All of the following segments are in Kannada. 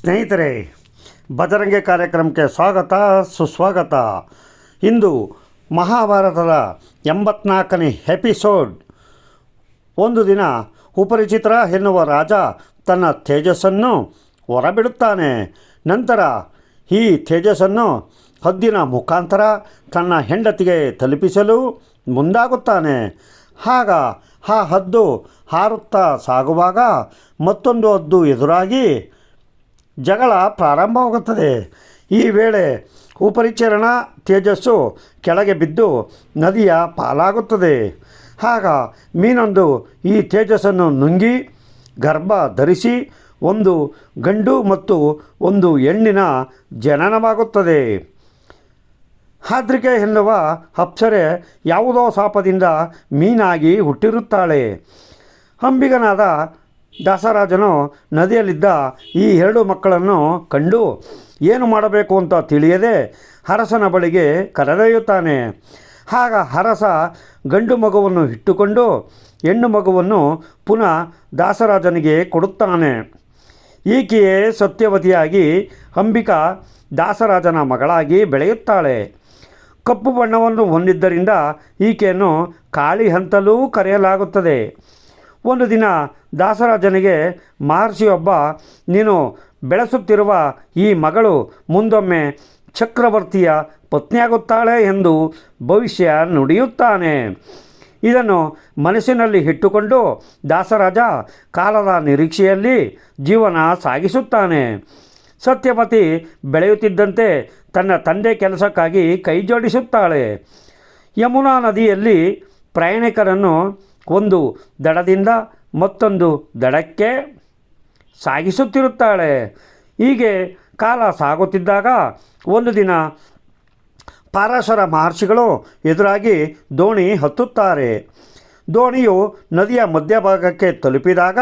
ಸ್ನೇಹಿತರೆ, ಬಜರಂಗಿ ಕಾರ್ಯಕ್ರಮಕ್ಕೆ ಸ್ವಾಗತ, ಸುಸ್ವಾಗತ. ಇಂದು ಮಹಾಭಾರತದ ಎಂಬತ್ನಾಲ್ಕನೇ ಎಪಿಸೋಡ್. ಒಂದು ದಿನ ಉಪರಿಚಿತ್ರ ಎನ್ನುವ ರಾಜ ತನ್ನ ತೇಜಸ್ಸನ್ನು ಹೊರಬಿಡುತ್ತಾನೆ. ನಂತರ ಈ ತೇಜಸ್ಸನ್ನು ಹದ್ದಿನ ಮುಖಾಂತರ ತನ್ನ ಹೆಂಡತಿಗೆ ತಲುಪಿಸಲು ಮುಂದಾಗುತ್ತಾನೆ. ಆಗ ಆ ಹದ್ದು ಹಾರುತ್ತಾ ಸಾಗುವಾಗ ಮತ್ತೊಂದು ಹದ್ದು ಎದುರಾಗಿ ಜಗಳ ಪ್ರಾರಂಭವಾಗುತ್ತದೆ. ಈ ವೇಳೆ ಉಪರಿಚರಣ ತೇಜಸ್ಸು ಕೆಳಗೆ ಬಿದ್ದು ನದಿಯ ಪಾಲಾಗುತ್ತದೆ. ಆಗ ಮೀನೊಂದು ಈ ತೇಜಸ್ಸನ್ನು ನುಂಗಿ, ಗರ್ಭ ಧರಿಸಿ ಒಂದು ಗಂಡು ಮತ್ತು ಒಂದು ಹೆಣ್ಣಿನ ಜನನವಾಗುತ್ತದೆ. ಹಾದ್ರಿಕೆ ಎನ್ನುವ ಅಪ್ಸರೆ ಯಾವುದೋ ಶಾಪದಿಂದ ಮೀನಾಗಿ ಹುಟ್ಟಿರುತ್ತಾಳೆ. ಅಂಬಿಗನಾದ ದಾಸರಾಜನು ನದಿಯಲ್ಲಿದ್ದ ಈ ಎರಡು ಮಕ್ಕಳನ್ನು ಕಂಡು, ಏನು ಮಾಡಬೇಕು ಅಂತ ತಿಳಿಯದೆ ಹರಸನ ಬಳಿಗೆ ಕರೆದೊಯ್ಯುತ್ತಾನೆ. ಆಗ ಹರಸ ಗಂಡು ಮಗುವನ್ನು ಇಟ್ಟುಕೊಂಡು ಹೆಣ್ಣು ಮಗುವನ್ನು ಪುನಃ ದಾಸರಾಜನಿಗೆ ಕೊಡುತ್ತಾನೆ. ಈಕೆಯೇ ಸತ್ಯವತಿಯಾಗಿ ಅಂಬಿಕಾ ದಾಸರಾಜನ ಮಗಳಾಗಿ ಬೆಳೆಯುತ್ತಾಳೆ. ಕಪ್ಪು ಬಣ್ಣವನ್ನು ಹೊಂದಿದ್ದರಿಂದ ಈಕೆಯನ್ನು ಕಾಳಿ ಹಂತಲೂ ಕರೆಯಲಾಗುತ್ತದೆ. ಒಂದು ದಿನ ದಾಸರಾಜನಿಗೆ ಮಹರ್ಷಿಯೊಬ್ಬ, ನೀನು ಬೆಳೆಸುತ್ತಿರುವ ಈ ಮಗಳು ಮುಂದೊಮ್ಮೆ ಚಕ್ರವರ್ತಿಯ ಪತ್ನಿಯಾಗುತ್ತಾಳೆ ಎಂದು ಭವಿಷ್ಯ ನುಡಿಯುತ್ತಾನೆ. ಇದನ್ನು ಮನಸ್ಸಿನಲ್ಲಿ ಇಟ್ಟುಕೊಂಡು ದಾಸರಾಜ ಕಾಲದ ನಿರೀಕ್ಷೆಯಲ್ಲಿ ಜೀವನ ಸಾಗಿಸುತ್ತಾನೆ. ಸತ್ಯಪತಿ ಬೆಳೆಯುತ್ತಿದ್ದಂತೆ ತನ್ನ ತಂದೆ ಕೆಲಸಕ್ಕಾಗಿ ಕೈಜೋಡಿಸುತ್ತಾಳೆ. ಯಮುನಾ ನದಿಯಲ್ಲಿ ಪ್ರಯಾಣಿಕರನ್ನು ಒಂದು ದಡದಿಂದ ಮತ್ತೊಂದು ದಡಕ್ಕೆ ಸಾಗಿಸುತ್ತಿರುತ್ತಾಳೆ. ಹೀಗೆ ಕಾಲ ಸಾಗುತ್ತಿದ್ದಾಗ ಒಂದು ದಿನ ಪಾರಾಶರ ಮಹರ್ಷಿಗಳು ಎದುರಾಗಿ ದೋಣಿ ಹತ್ತುತ್ತಾರೆ. ದೋಣಿಯು ನದಿಯ ಮಧ್ಯಭಾಗಕ್ಕೆ ತಲುಪಿದಾಗ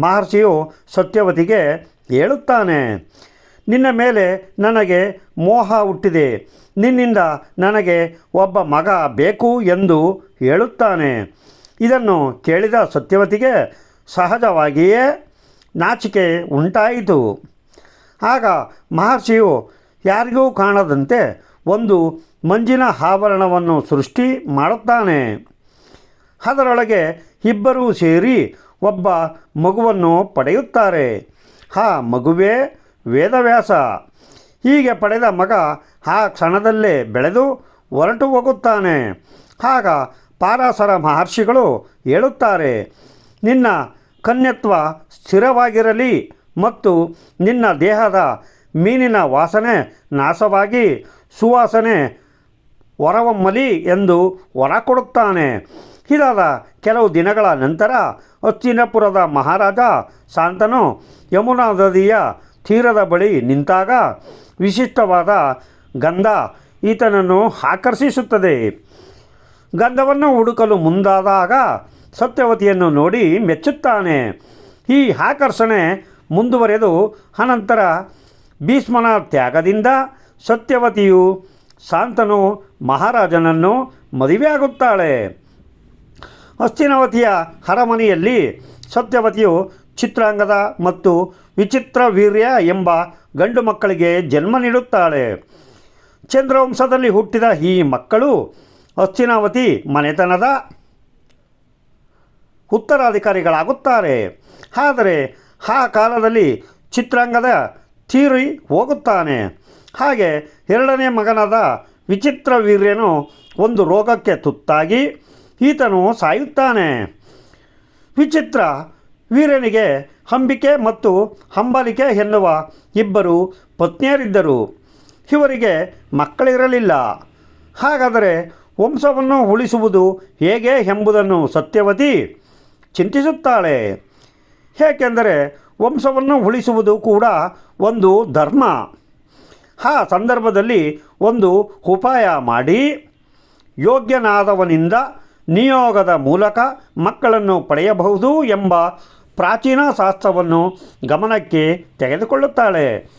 ಮಹರ್ಷಿಯು ಸತ್ಯವತಿಗೆ ಹೇಳುತ್ತಾನೆ, ನಿನ್ನ ಮೇಲೆ ನನಗೆ ಮೋಹ ಹುಟ್ಟಿದೆ. ನಿನ್ನಿಂದ ನನಗೆ ಒಬ್ಬ ಮಗ ಬೇಕು ಎಂದು ಹೇಳುತ್ತಾನೆ. ಇದನ್ನು ಕೇಳಿದ ಸತ್ಯವತಿಗೆ ಸಹಜವಾಗಿಯೇ ನಾಚಿಕೆ ಉಂಟಾಯಿತು. ಆಗ ಮಹರ್ಷಿಯು ಯಾರಿಗೂ ಕಾಣದಂತೆ ಒಂದು ಮಂಜಿನ ಆವರಣವನ್ನು ಸೃಷ್ಟಿ ಮಾಡುತ್ತಾನೆ. ಅದರೊಳಗೆ ಇಬ್ಬರೂ ಸೇರಿ ಒಬ್ಬ ಮಗುವನ್ನು ಪಡೆಯುತ್ತಾರೆ. ಆ ಮಗುವೇ ವೇದವ್ಯಾಸ. ಹೀಗೆ ಪಡೆದ ಮಗ ಆ ಕ್ಷಣದಲ್ಲೇ ಬೆಳೆದು ಹೊರಟು ಹೋಗುತ್ತಾನೆ. ಆಗ ಪಾರಾಸರ ಮಹರ್ಷಿಗಳು ಹೇಳುತ್ತಾರೆ, ನಿನ್ನ ಕನ್ಯತ್ವ ಸ್ಥಿರವಾಗಿರಲಿ ಮತ್ತು ನಿನ್ನ ದೇಹದ ಮೀನಿನ ವಾಸನೆ ನಾಶವಾಗಿ ಸುವಾಸನೆ ಹೊರಹೊಮ್ಮಲಿ ಎಂದು ಹೊರ ಕೊಡುತ್ತಾನೆ. ಇದಾದ ಕೆಲವು ದಿನಗಳ ನಂತರ ಅಚ್ಚಿನಪುರದ ಮಹಾರಾಜ ಶಾಂತನು ಯಮುನಾ ನದಿಯ ತೀರದ ಬಳಿ ನಿಂತಾಗ ವಿಶಿಷ್ಟವಾದ ಗಂಧ ಈತನನ್ನು ಆಕರ್ಷಿಸುತ್ತದೆ. ಗಂಧವನ್ನು ಹುಡುಕಲು ಮುಂದಾದಾಗ ಸತ್ಯವತಿಯನ್ನು ನೋಡಿ ಮೆಚ್ಚುತ್ತಾನೆ. ಈ ಆಕರ್ಷಣೆ ಮುಂದುವರೆದು ಅನಂತರ ಭೀಷ್ಮನ ತ್ಯಾಗದಿಂದ ಸತ್ಯವತಿಯು ಶಾಂತನು ಮಹಾರಾಜನನ್ನು ಮದುವೆಯಾಗುತ್ತಾಳೆ. ಹಸ್ತಿನವತಿಯ ಅರಮನೆಯಲ್ಲಿ ಸತ್ಯವತಿಯು ಚಿತ್ರಾಂಗದ ಮತ್ತು ವಿಚಿತ್ರ ವೀರ್ಯ ಎಂಬ ಗಂಡು ಮಕ್ಕಳಿಗೆ ಜನ್ಮ ನೀಡುತ್ತಾಳೆ. ಚಂದ್ರವಂಶದಲ್ಲಿ ಹುಟ್ಟಿದ ಈ ಮಕ್ಕಳು ಹಸ್ತಿನಾವತಿ ಮನೆತನದ ಉತ್ತರಾಧಿಕಾರಿಗಳಾಗುತ್ತಾರೆ. ಆದರೆ ಆ ಕಾಲದಲ್ಲಿ ಚಿತ್ರಾಂಗದ ತೀರಿ ಹೋಗುತ್ತಾನೆ. ಹಾಗೆ ಎರಡನೇ ಮಗನಾದ ವಿಚಿತ್ರ ವೀರ್ಯನು ಒಂದು ರೋಗಕ್ಕೆ ತುತ್ತಾಗಿ ಈತನು ಸಾಯುತ್ತಾನೆ. ವಿಚಿತ್ರ ವೀರ್ಯನಿಗೆ ಅಂಬಿಕೆ ಮತ್ತು ಹಂಬಲಿಕೆ ಎನ್ನುವ ಇಬ್ಬರು ಪತ್ನಿಯರಿದ್ದರು. ಇವರಿಗೆ ಮಕ್ಕಳಿರಲಿಲ್ಲ. ಹಾಗಾದರೆ ವಂಶವನ್ನು ಉಳಿಸುವುದು ಹೇಗೆ ಎಂಬುದನ್ನು ಸತ್ಯವತಿ ಚಿಂತಿಸುತ್ತಾಳೆ. ಏಕೆಂದರೆ ವಂಶವನ್ನು ಉಳಿಸುವುದು ಕೂಡ ಒಂದು ಧರ್ಮ. ಆ ಸಂದರ್ಭದಲ್ಲಿ ಒಂದು ಉಪಾಯ ಮಾಡಿ, ಯೋಗ್ಯನಾದವನಿಂದ ನಿಯೋಗದ ಮೂಲಕ ಮಕ್ಕಳನ್ನು ಪಡೆಯಬಹುದು ಎಂಬ ಪ್ರಾಚೀನ ಶಾಸ್ತ್ರವನ್ನು ಗಮನಕ್ಕೆ ತೆಗೆದುಕೊಳ್ಳುತ್ತಾಳೆ.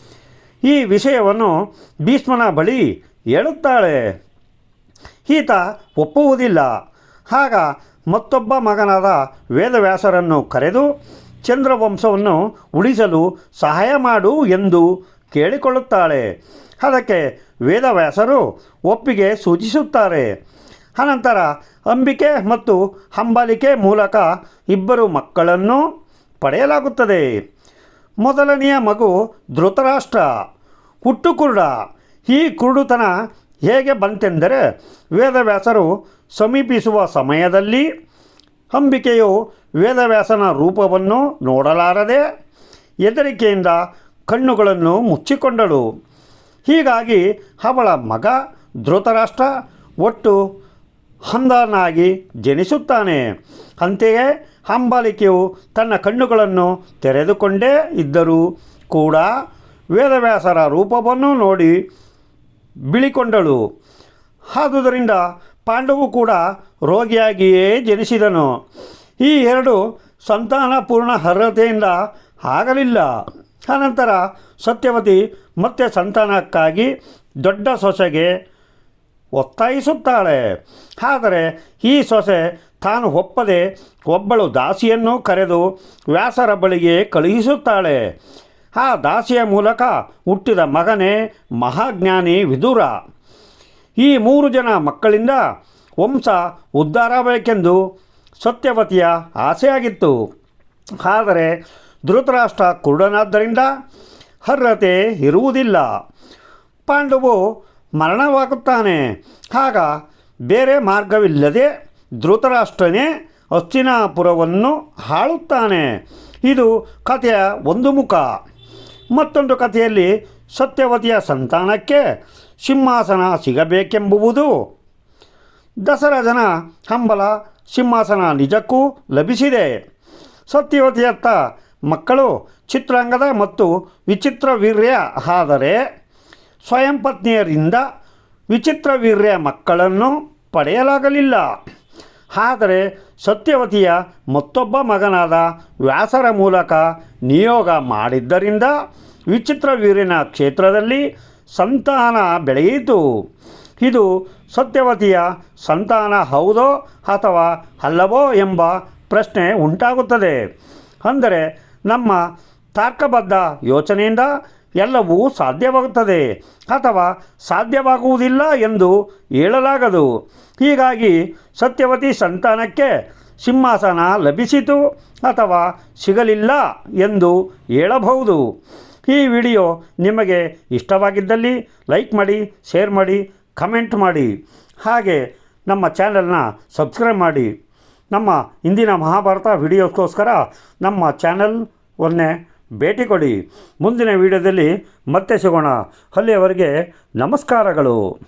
ಈ ವಿಷಯವನ್ನು ಭೀಷ್ಮನ ಬಳಿ ಹೇಳುತ್ತಾಳೆ. ಈತ ಒಪ್ಪುವುದಿಲ್ಲ. ಆಗ ಮತ್ತೊಬ್ಬ ಮಗನಾದ ವೇದವ್ಯಾಸರನ್ನು ಕರೆದು ಚಂದ್ರವಂಶವನ್ನು ಉಳಿಸಲು ಸಹಾಯ ಮಾಡು ಎಂದು ಕೇಳಿಕೊಳ್ಳುತ್ತಾಳೆ. ಅದಕ್ಕೆ ವೇದವ್ಯಾಸರು ಒಪ್ಪಿಗೆ ಸೂಚಿಸುತ್ತಾರೆ. ಅನಂತರ ಅಂಬಿಕೆ ಮತ್ತು ಹಂಬಲಿಕೆ ಮೂಲಕ ಇಬ್ಬರು ಮಕ್ಕಳನ್ನು ಪಡೆಯಲಾಗುತ್ತದೆ. ಮೊದಲನೆಯ ಮಗು ಧೃತರಾಷ್ಟ್ರ ಹುಟ್ಟು ಕುರುಡ ಈ ಕುರುಡುತನ ಹೇಗೆ ಬಂತೆಂದರೆ ವೇದವ್ಯಾಸರು ಸಮೀಪಿಸುವ ಸಮಯದಲ್ಲಿ ಅಂಬಿಕೆಯು ವೇದವ್ಯಾಸನ ರೂಪವನ್ನು ನೋಡಲಾರದೆ ಹೆದರಿಕೆಯಿಂದ ಕಣ್ಣುಗಳನ್ನು ಮುಚ್ಚಿಕೊಂಡಳು. ಹೀಗಾಗಿ ಅವಳ ಮಗ ಧೃತರಾಷ್ಟ್ರ ಒಟ್ಟು ಹಂದನಾಗಿ ಜನಿಸುತ್ತಾನೆ. ಅಂತೆಯೇ ಅಂಬಾಲಿಕೆಯು ತನ್ನ ಕಣ್ಣುಗಳನ್ನು ತೆರೆದುಕೊಂಡೇ ಇದ್ದರೂ ಕೂಡ ವೇದವ್ಯಾಸರ ರೂಪವನ್ನು ನೋಡಿ ಬಿಳಿಕೊಂಡಳು. ಆದುದರಿಂದ ಪಾಂಡವು ಕೂಡ ರೋಗಿಯಾಗಿಯೇ ಜನಿಸಿದನು. ಈ ಎರಡು ಸಂತಾನಪೂರ್ಣ ಅರ್ಹತೆಯಿಂದ ಆಗಲಿಲ್ಲ. ಅನಂತರ ಸತ್ಯವತಿ ಮತ್ತೆ ಸಂತಾನಕ್ಕಾಗಿ ದೊಡ್ಡ ಸೊಸೆಗೆ ಒತ್ತಾಯಿಸುತ್ತಾಳೆ. ಆದರೆ ಈ ಸೊಸೆ ತಾನು ಒಪ್ಪದೆ ಒಬ್ಬಳು ದಾಸಿಯನ್ನು ಕರೆದು ವ್ಯಾಸರ ಬಳಿಗೆ ಕಳುಹಿಸುತ್ತಾಳೆ. ಆ ದಾಸಿಯ ಮೂಲಕ ಹುಟ್ಟಿದ ಮಗನೇ ಮಹಾಜ್ಞಾನಿ ವಿದುರ. ಈ ಮೂರು ಜನ ಮಕ್ಕಳಿಂದ ವಂಶ ಉದ್ಧಾರಬೇಕೆಂದು ಸತ್ಯವತಿಯ ಆಸೆಯಾಗಿತ್ತು. ಆದರೆ ಧೃತರಾಷ್ಟ್ರ ಕುರುಡನಾದ್ದರಿಂದ ಅರ್ಹತೆ ಇರುವುದಿಲ್ಲ. ಪಾಂಡವು ಮರಣವಾಗುತ್ತಾನೆ. ಆಗ ಬೇರೆ ಮಾರ್ಗವಿಲ್ಲದೆ ಧೃತರಾಷ್ಟ್ರನೇ ಹಸ್ತಿನಾಪುರವನ್ನು ಹಾಳುತ್ತಾನೆ ಇದು ಕಥೆಯ ಒಂದು ಮುಖ. ಮತ್ತೊಂದು ಕಥೆಯಲ್ಲಿ ಸತ್ಯವತಿಯ ಸಂತಾನಕ್ಕೆ ಸಿಂಹಾಸನ ಸಿಗಬೇಕೆಂಬುವುದು. ದಸರಾಜನ ಹಂಬಲ ಸಿಂಹಾಸನ ನಿಜಕ್ಕೂ ಲಭಿಸಿದೆ. ಸತ್ಯವತಿಯತ್ತ ಮಕ್ಕಳು ಚಿತ್ರಾಂಗದ ಮತ್ತು ವಿಚಿತ್ರ ವೀರ್ಯ ಆದರೆ ಸ್ವಯಂ ಪತ್ನಿಯರಿಂದ ವಿಚಿತ್ರ ವೀರ್ಯ ಮಕ್ಕಳನ್ನು ಪಡೆಯಲಾಗಲಿಲ್ಲ. ಆದರೆ ಸತ್ಯವತಿಯ ಮತ್ತೊಬ್ಬ ಮಗನಾದ ವ್ಯಾಸರ ಮೂಲಕ ನಿಯೋಗ ಮಾಡಿದ್ದರಿಂದ ವಿಚಿತ್ರ ವೀರಿನ ಕ್ಷೇತ್ರದಲ್ಲಿ ಸಂತಾನ ಬೆಳೆಯಿತು. ಇದು ಸತ್ಯವತಿಯ ಸಂತಾನ ಹೌದೋ ಅಥವಾ ಅಲ್ಲವೋ ಎಂಬ ಪ್ರಶ್ನೆ ಉಂಟಾಗುತ್ತದೆ. ಅಂದರೆ ನಮ್ಮ ತಾರ್ಕಬದ್ಧ ಯೋಚನೆಯಿಂದ ಎಲ್ಲವೂ ಸಾಧ್ಯವಾಗುತ್ತದೆ ಅಥವಾ ಸಾಧ್ಯವಾಗುವುದಿಲ್ಲ ಎಂದು ಹೇಳಲಾಗದು. ಹೀಗಾಗಿ ಸತ್ಯವತಿ ಸಂತಾನಕ್ಕೆ ಸಿಂಹಾಸನ ಲಭಿಸಿತು ಅಥವಾ ಸಿಗಲಿಲ್ಲ ಎಂದು ಹೇಳಬಹುದು. ಈ ವಿಡಿಯೋ ನಿಮಗೆ ಇಷ್ಟವಾಗಿದ್ದಲ್ಲಿ ಲೈಕ್ ಮಾಡಿ, ಶೇರ್ ಮಾಡಿ, ಕಮೆಂಟ್ ಮಾಡಿ. ಹಾಗೆ ನಮ್ಮ ಚಾನಲ್ನ ಸಬ್ಸ್ಕ್ರೈಬ್ ಮಾಡಿ. ನಮ್ಮ ಇಂದಿನ ಮಹಾಭಾರತ ವಿಡಿಯೋಸ್ಗೋಸ್ಕರ ನಮ್ಮ ಚಾನಲ್ ಒನ್ನೇ ಭೇಟಿ ಕೊಡಿ. ಮುಂದಿನ ವಿಡಿಯೋದಲ್ಲಿ ಮತ್ತೆ ಸಿಗೋಣ. ಅಲ್ಲಿಯವರೆಗೆ ನಮಸ್ಕಾರಗಳು.